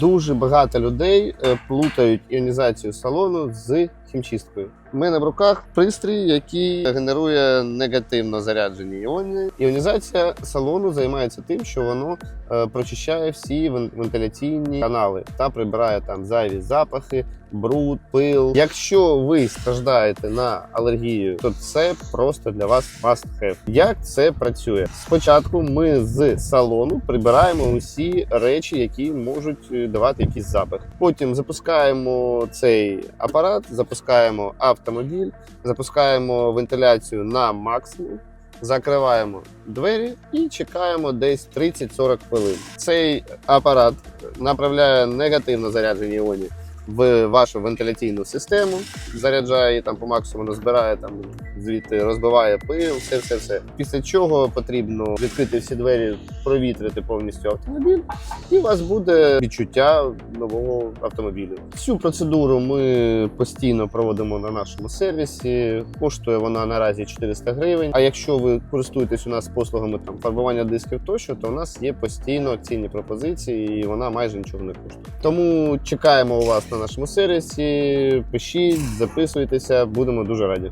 Дуже багато людей е, плутають іонізацію салону з хімчисткою. У мене в руках пристрій, який генерує негативно заряджені іони. Іонізація салону займається тим, що воно е, прочищає всі вентиляційні канали та прибирає там зайві запахи, бруд, пил. Якщо ви страждаєте на алергію, то це просто для вас must have. Як це працює? Спочатку ми з салону прибираємо усі речі, які можуть е, давати якийсь запах. Потім запускаємо цей апарат, запускаємо автомобіль, запускаємо вентиляцію на максимум. Закриваємо двері і чекаємо десь 30-40 хвилин. Цей апарат направляє негативно заряджені іони в вашу вентиляційну систему, заряджає там по максимуму, збирає там звідти, розбиває пил, все, все, все. Після чого потрібно відкрити всі двері, провітрити повністю автомобіль, і у вас буде відчуття нового автомобілю. Цю процедуру ми постійно проводимо на нашому сервісі. Коштує вона наразі 400 гривень. А якщо ви користуєтесь у нас послугами там фарбування дисків тощо, то у нас є постійно акційні пропозиції, і вона майже нічого не коштує. Тому чекаємо у вас на нашому сервісі. Пишіть, записуйтеся, будемо дуже раді.